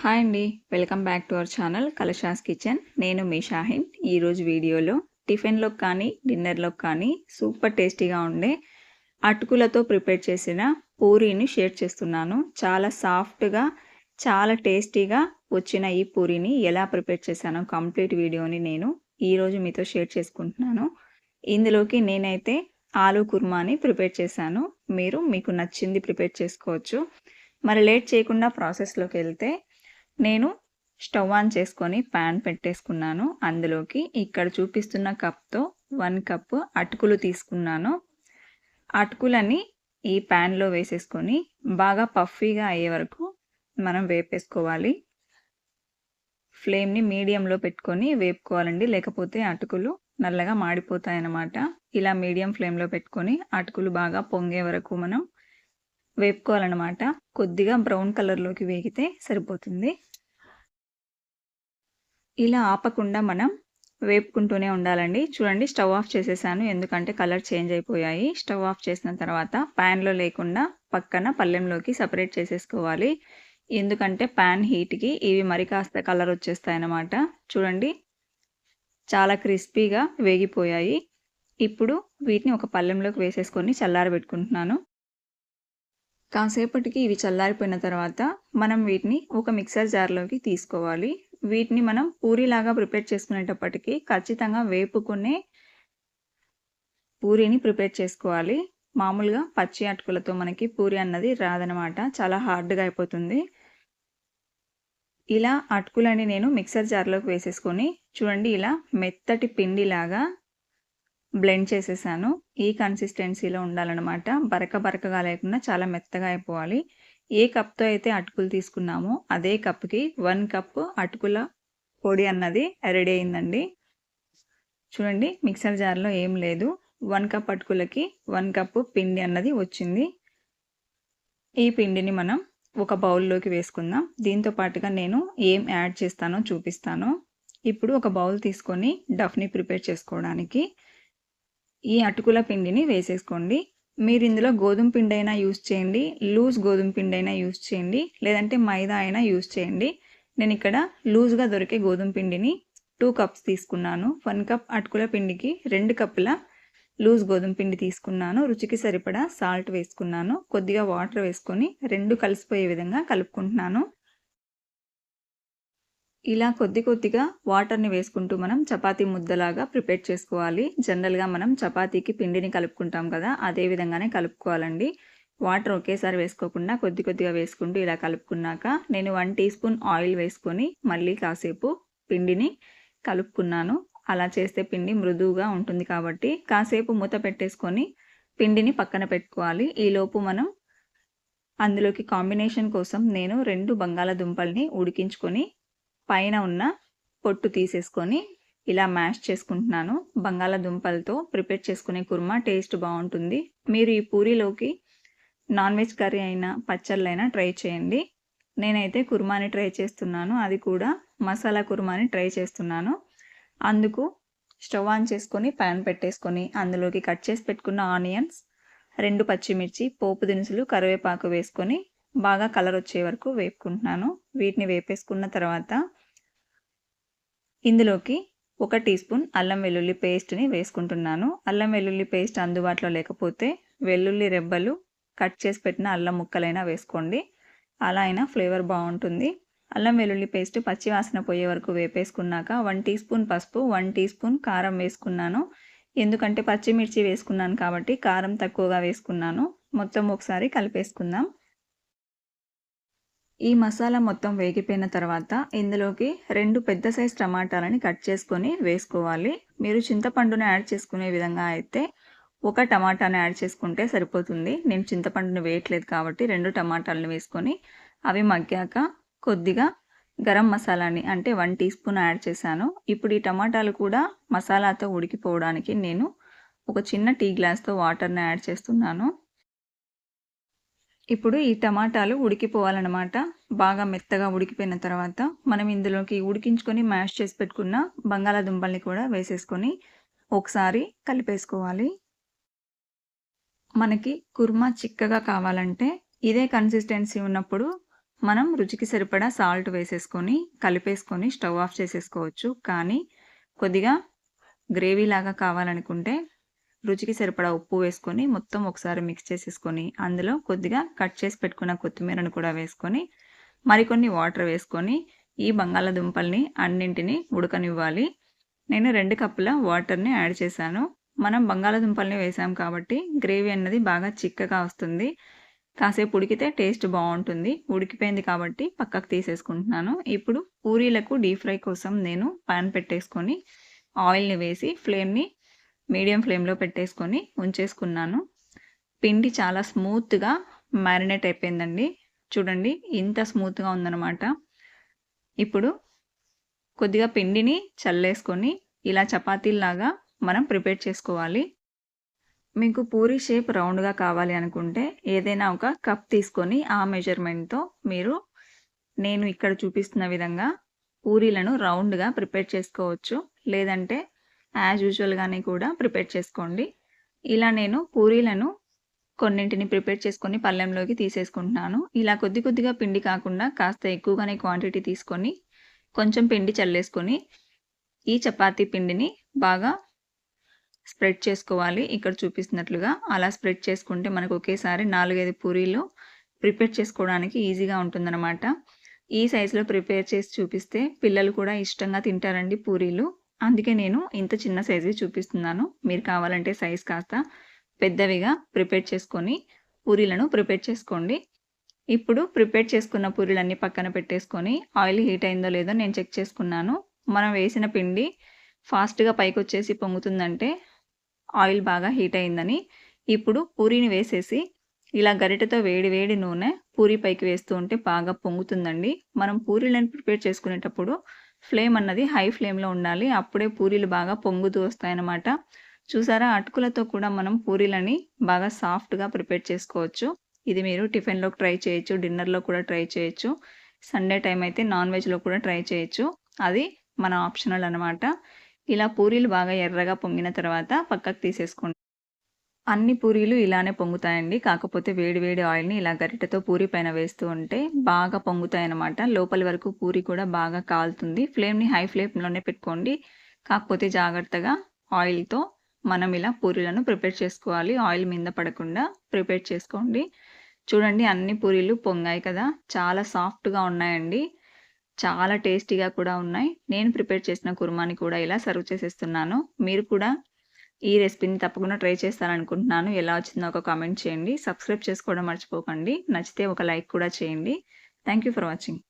Hi అండి. Welcome back to our channel Kalasha's kitchen. నేను మీ షాహిన్. ఈరోజు వీడియోలో టిఫిన్లోకి కానీ డిన్నర్లోకి కానీ సూపర్ టేస్టీగా ఉండే అటుకులతో ప్రిపేర్ చేసిన పూరీని షేర్ చేస్తున్నాను. చాలా సాఫ్ట్గా చాలా టేస్టీగా వచ్చిన ఈ పూరీని ఎలా ప్రిపేర్ చేశానో కంప్లీట్ వీడియోని నేను ఈరోజు మీతో షేర్ చేసుకుంటున్నాను. ఇందులోకి నేనైతే ఆలు కుర్మాని ప్రిపేర్ చేశాను. మీరు మీకు నచ్చింది ప్రిపేర్ చేసుకోవచ్చు. మరి లేట్ చేయకుండా ప్రాసెస్లోకి వెళ్తే నేను స్టవ్ ఆన్ చేసుకొని ప్యాన్ పెట్టేసుకున్నాను. అందులోకి ఇక్కడ చూపిస్తున్న కప్తో వన్ కప్ అటుకులు తీసుకున్నాను. అటుకులని ఈ ప్యాన్లో వేసేసుకొని బాగా పఫీగా అయ్యే వరకు మనం వేపేసుకోవాలి. ఫ్లేమ్ని మీడియంలో పెట్టుకొని వేపుకోవాలండి. లేకపోతే అటుకులు నల్లగా మాడిపోతాయన్నమాట. ఇలా మీడియం ఫ్లేమ్లో పెట్టుకొని అటుకులు బాగా పొంగే వరకు మనం వేపుకోవాలన్నమాట. కొద్దిగా బ్రౌన్ కలర్లోకి వేగితే సరిపోతుంది. ఇలా ఆపకుండా మనం వేపుకుంటూనే ఉండాలండి. చూడండి స్టవ్ ఆఫ్ చేసేసాను. ఎందుకంటే కలర్ చేంజ్ అయిపోయాయి. స్టవ్ ఆఫ్ చేసిన తర్వాత ప్యాన్లో లేకుండా పక్కన పల్లెంలోకి సపరేట్ చేసేసుకోవాలి. ఎందుకంటే ప్యాన్ హీట్కి ఇవి మరి కాస్త కలర్ వచ్చేస్తాయన్నమాట. చూడండి చాలా క్రిస్పీగా వేగిపోయాయి. ఇప్పుడు వీటిని ఒక పళ్ళెంలోకి వేసేసుకొని చల్లారబెట్టుకుంటున్నాను. కాసేపటికి ఇవి చల్లారిపోయిన తర్వాత మనం వీటిని ఒక మిక్సర్ జార్లోకి తీసుకోవాలి. వీటిని మనం పూరీలాగా ప్రిపేర్ చేసుకునేటప్పటికి ఖచ్చితంగా వేపుకునే పూరీని ప్రిపేర్ చేసుకోవాలి. మామూలుగా పచ్చి అటుకులతో మనకి పూరి అన్నది రాదనమాట. చాలా హార్డ్గా అయిపోతుంది. ఇలా అటుకులని నేను మిక్సర్ జార్లోకి వేసేసుకొని చూడండి ఇలా మెత్తటి పిండిలాగా బ్లెండ్ చేసేసాను. ఈ కన్సిస్టెన్సీలో ఉండాలన్నమాట. బరక బరకగా లేకుండా చాలా మెత్తగా అయిపోవాలి. ఏ కప్తో అయితే అటుకులు తీసుకున్నామో అదే కప్కి వన్ కప్ అటుకుల పొడి అన్నది రెడీ అయిందండి. చూడండి మిక్సర్ జార్లో ఏం లేదు. వన్ కప్ అటుకులకి వన్ కప్ పిండి అన్నది వచ్చింది. ఈ పిండిని మనం ఒక బౌల్లోకి వేసుకుందాం. దీంతో పాటుగా నేను ఏం యాడ్ చేస్తానో చూపిస్తాను. ఇప్పుడు ఒక బౌల్ తీసుకొని డఫ్ని ప్రిపేర్ చేసుకోవడానికి ఈ అటుకుల పిండిని వేసేసుకోండి. మీరు ఇందులో గోధుమ పిండి అయినా యూస్ చేయండి లూజ్ గోధుమ పిండి అయినా యూస్ చేయండి లేదంటే మైదా అయినా యూస్ చేయండి. నేను ఇక్కడ లూజ్గా దొరికే గోధుమ పిండిని టూ కప్స్ తీసుకున్నాను. వన్ కప్ అటుకుల పిండికి రెండు కప్పుల లూజ్ గోధుమ పిండి తీసుకున్నాను. రుచికి సరిపడా సాల్ట్ వేసుకున్నాను. కొద్దిగా వాటర్ వేసుకొని రెండు కలిసిపోయే విధంగా కలుపుకుంటున్నాను. ఇలా కొద్ది కొద్దిగా వాటర్ని వేసుకుంటూ మనం చపాతీ ముద్దలాగా ప్రిపేర్ చేసుకోవాలి. జనరల్గా మనం చపాతీకి పిండిని కలుపుకుంటాం కదా అదే విధంగానే కలుపుకోవాలండి. వాటర్ ఒకేసారి వేసుకోకుండా కొద్ది కొద్దిగా వేసుకుంటూ ఇలా కలుపుకున్నాక నేను వన్ టీ స్పూన్ ఆయిల్ వేసుకొని మళ్ళీ కాసేపు పిండిని కలుపుకున్నాను. అలా చేస్తే పిండి మృదువుగా ఉంటుంది కాబట్టి కాసేపు మూత పెట్టేసుకొని పిండిని పక్కన పెట్టుకోవాలి. ఈలోపు మనం అందులోకి కాంబినేషన్ కోసం నేను రెండు బంగాళాదుంపల్ని ఉడికించుకొని పైన ఉన్న పొట్టు తీసేసుకొని ఇలా మ్యాష్ చేసుకుంటున్నాను. బంగాళాదుంపలతో ప్రిపేర్ చేసుకునే కుర్మా టేస్ట్ బాగుంటుంది. మీరు ఈ పూరీలోకి నాన్ వెజ్ కర్రీ అయినా పచ్చళ్ళైనా ట్రై చేయండి. నేనైతే కుర్మాని ట్రై చేస్తున్నాను. అది కూడా మసాలా కుర్మాని ట్రై చేస్తున్నాను. అందుకు స్టవ్ ఆన్ చేసుకొని ప్యాన్ పెట్టేసుకొని అందులోకి కట్ చేసి పెట్టుకున్న ఆనియన్స్ రెండు పచ్చిమిర్చి పోపు దినుసులు కరివేపాకు వేసుకొని బాగా కలర్ వచ్చే వరకు వేపుకుంటున్నాను. వీటిని వేపేసుకున్న తర్వాత ఇందులోకి ఒక టీ స్పూన్ అల్లం వెల్లుల్లి పేస్ట్ని వేసుకుంటున్నాను. అల్లం వెల్లుల్లి పేస్ట్ అందుబాటులో లేకపోతే వెల్లుల్లి రెబ్బలు కట్ చేసి పెట్టిన అల్లం ముక్కలైనా వేసుకోండి. అలా అయినా ఫ్లేవర్ బాగుంటుంది. అల్లం వెల్లుల్లి పేస్ట్ పచ్చివాసన పోయే వరకు వేపేసుకున్నాక వన్ టీ స్పూన్ పసుపు వన్ టీ స్పూన్ కారం వేసుకున్నాను. ఎందుకంటే పచ్చిమిర్చి వేసుకున్నాను కాబట్టి కారం తక్కువగా వేసుకున్నాను. మొత్తం ఒకసారి కలిపేసుకుందాం. ఈ మసాలా మొత్తం వేగిపోయిన తర్వాత ఇందులోకి రెండు పెద్ద సైజ్ టమాటాలని కట్ చేసుకొని వేసుకోవాలి. మీరు చింతపండుని యాడ్ చేసుకునే విధంగా అయితే ఒక టమాటాని యాడ్ చేసుకుంటే సరిపోతుంది. నేను చింతపండుని వేయట్లేదు కాబట్టి రెండు టమాటాలను వేసుకొని అవి మగ్గాక కొద్దిగా గరం మసాలాని అంటే వన్ టీ స్పూన్ యాడ్ చేశాను. ఇప్పుడు ఈ టమాటాలు కూడా మసాలాతో ఉడికిపోవడానికి నేను ఒక చిన్న టీ గ్లాస్తో వాటర్ని యాడ్ చేస్తున్నాను. ఇప్పుడు ఈ టమాటాలు ఉడికిపోవాలన్నమాట. బాగా మెత్తగా ఉడికిపోయిన తర్వాత మనం ఇందులోకి ఉడికించుకొని మ్యాష్ చేసి పెట్టుకున్న బంగాళాదుంపల్ని కూడా వేసేసుకొని ఒకసారి కలిపేసుకోవాలి. మనకి కుర్మా చిక్కగా కావాలంటే ఇదే కన్సిస్టెన్సీ ఉన్నప్పుడు మనం రుచికి సరిపడా సాల్ట్ వేసేసుకొని కలిపేసుకొని స్టవ్ ఆఫ్ చేసేసుకోవచ్చు. కానీ కొద్దిగా గ్రేవీ లాగా కావాలనుకుంటే రుచికి సరిపడా ఉప్పు వేసుకొని మొత్తం ఒకసారి మిక్స్ చేసేసుకొని అందులో కొద్దిగా కట్ చేసి పెట్టుకున్న కొత్తిమీరను కూడా వేసుకొని మరికొన్ని వాటర్ వేసుకొని ఈ బంగాళాదుంపల్ని అన్నింటినీ ఉడకనివ్వాలి. నేను రెండు కప్పుల వాటర్ని యాడ్ చేశాను. మనం బంగాళాదుంపల్ని వేసాం కాబట్టి గ్రేవీ అన్నది బాగా చిక్కగా వస్తుంది. కాసేపు ఉడికితే టేస్ట్ బాగుంటుంది. ఉడికిపోయింది కాబట్టి పక్కకు తీసేసుకుంటున్నాను. ఇప్పుడు పూరీలకు డీప్ ఫ్రై కోసం నేను పాన్ పెట్టేసుకొని ఆయిల్ని వేసి ఫ్లేమ్ని మీడియం ఫ్లేమ్లో పెట్టేసుకొని ఉంచేసుకున్నాను. పిండి చాలా స్మూత్గా మ్యారినేట్ అయిపోయిందండి. చూడండి ఇంత స్మూత్గా ఉందన్నమాట. ఇప్పుడు కొద్దిగా పిండిని చల్లేసుకొని ఇలా చపాతీల్లాగా మనం ప్రిపేర్ చేసుకోవాలి. మీకు పూరి షేప్ రౌండ్గా కావాలి అనుకుంటే ఏదైనా ఒక కప్ తీసుకొని ఆ మెజర్మెంట్తో మీరు నేను ఇక్కడ చూపిస్తున్న విధంగా పూరీలను రౌండ్గా ప్రిపేర్ చేసుకోవచ్చు. లేదంటే యాజ్ యూజువల్గానే కూడా ప్రిపేర్ చేసుకోండి. ఇలా నేను పూరీలను కొన్నింటిని ప్రిపేర్ చేసుకొని పళ్ళెంలోకి తీసేసుకుంటున్నాను. ఇలా కొద్ది కొద్దిగా పిండి కాకుండా కాస్త ఎక్కువగానే క్వాంటిటీ తీసుకొని కొంచెం పిండి చల్లేసుకొని ఈ చపాతీ పిండిని బాగా స్ప్రెడ్ చేసుకోవాలి. ఇక్కడ చూపిస్తున్నట్లుగా అలా స్ప్రెడ్ చేసుకుంటే మనకు ఒకేసారి నాలుగైదు పూరీలు ప్రిపేర్ చేసుకోవడానికి ఈజీగా ఉంటుందన్నమాట. ఈ సైజులో ప్రిపేర్ చేసి చూపిస్తే పిల్లలు కూడా ఇష్టంగా తింటారండి పూరీలు. అందుకే నేను ఇంత చిన్న సైజు చూపిస్తున్నాను. మీరు కావాలంటే సైజ్ కాస్త పెద్దవిగా ప్రిపేర్ చేసుకొని పూరీలను ప్రిపేర్ చేసుకోండి. ఇప్పుడు ప్రిపేర్ చేసుకున్న పూరీలన్నీ పక్కన పెట్టేసుకొని ఆయిల్ హీట్ అయిందో లేదో నేను చెక్ చేసుకున్నాను. మనం వేసిన పిండి ఫాస్ట్గా పైకి వచ్చేసి పొంగుతుందంటే ఆయిల్ బాగా హీట్ అయిందని ఇప్పుడు పూరీని వేసేసి ఇలా గరిటెతో వేడి వేడి నూనె పూరి పైకి వేస్తూ ఉంటే బాగా పొంగుతుందండి. మనం పూరీలను ప్రిపేర్ చేసుకునేటప్పుడు ఫ్లేమ్ అన్నది హై ఫ్లేమ్లో ఉండాలి. అప్పుడే పూరీలు బాగా పొంగుతూ వస్తాయన్నమాట. చూసారా? అటుకులతో కూడా మనం పూరీలని బాగా సాఫ్ట్గా ప్రిపేర్ చేసుకోవచ్చు. ఇది మీరు టిఫిన్లో ట్రై చేయొచ్చు డిన్నర్లో కూడా ట్రై చేయొచ్చు సండే టైం అయితే నాన్ వెజ్లో కూడా ట్రై చేయొచ్చు. అది మన ఆప్షనల్ అనమాట ఇలా పూరీలు బాగా ఎర్రగా పొంగిన తర్వాత పక్కకు తీసేసుకోండి అన్ని పూరీలు ఇలానే పొంగుతాయండి. కాకపోతే వేడి వేడి ఆయిల్ని ఇలా గరిటెతో పూరి పైన వేస్తూ ఉంటే బాగా పొంగుతాయి అన్నమాట లోపలి వరకు పూరి కూడా బాగా కాలుతుంది. ఫ్లేమ్ని హై ఫ్లేమ్లోనే పెట్టుకోండి. కాకపోతే జాగ్రత్తగా ఆయిల్తో మనం ఇలా పూరీలను ప్రిపేర్ చేసుకోవాలి. ఆయిల్ మీద పడకుండా ప్రిపేర్ చేసుకోండి. చూడండి అన్ని పూరీలు పొంగాయి కదా. చాలా సాఫ్ట్గా ఉన్నాయండి. చాలా టేస్టీగా కూడా ఉన్నాయి. నేను ప్రిపేర్ చేసిన కుర్మాని కూడా ఇలా సర్వ్ చేసేస్తున్నాను. మీరు కూడా ఈ రెసిపీని తప్పకుండా ట్రై చేస్తారనుకుంటున్నాను ఎలా వచ్చిందో ఒక కామెంట్ చేయండి. సబ్స్క్రైబ్ చేసుకోవడం మర్చిపోకండి. నచ్చితే ఒక లైక్ కూడా చేయండి. Thank for watching.